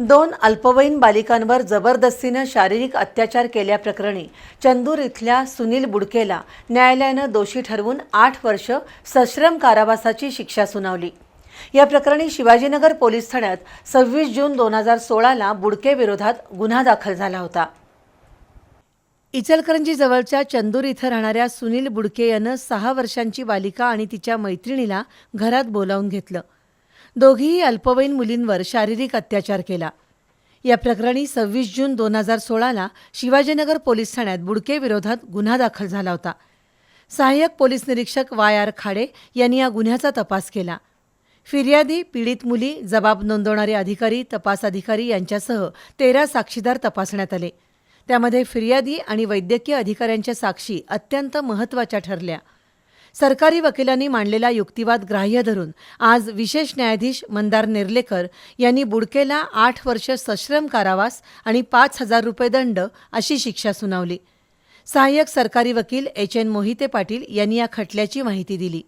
दोन अल्पवयीन बालिकांवर जबरदस्तीनं शारीरिक अत्याचार केल्याप्रकरणी चंदूर इथल्या सुनील बुडकेला न्यायालयानं दोषी ठरवून आठ वर्ष सश्रम कारावासाची शिक्षा सुनावली. या प्रकरणी शिवाजीनगर पोलीस ठाण्यात सव्वीस जून दोन हजार सोळाला बुडकेविरोधात गुन्हा दाखल झाला होता. इचलकरंजी जवळच्या चंदूर इथं राहणाऱ्या सुनील बुडके यानं सहा वर्षांची बालिका आणि तिच्या मैत्रिणीला घरात बोलावून घेतलं. दोघीही अल्पवयीन मुलींवर शारीरिक अत्याचार केला. या प्रकरणी सव्वीस जून दोन हजार सोळाला शिवाजीनगर पोलीस ठाण्यात बुडके विरोधात गुन्हा दाखल झाला होता. सहाय्यक पोलीस निरीक्षक वाय आर खाडे यांनी या गुन्ह्याचा तपास केला. फिर्यादी पीडित मुली जबाब नोंदवणारे अधिकारी तपास अधिकारी यांच्यासह तेरा साक्षीदार तपासण्यात आले. त्यामध्ये फिर्यादी आणि वैद्यकीय अधिकाऱ्यांच्या साक्षी अत्यंत महत्त्वाच्या ठरल्या. सरकारी वकिलांनी मांडलेला युक्तिवाद ग्राह्य धरून आज विशेष न्यायाधीश मंदार नेर्लेकर यांनी बुडकेला आठ वर्ष सश्रम कारावास आणि पाच हजार रुपये दंड अशी शिक्षा सुनावली. सहाय्यक सरकारी वकील एच एन मोहिते पाटील यांनी या खटल्याची माहिती दिली.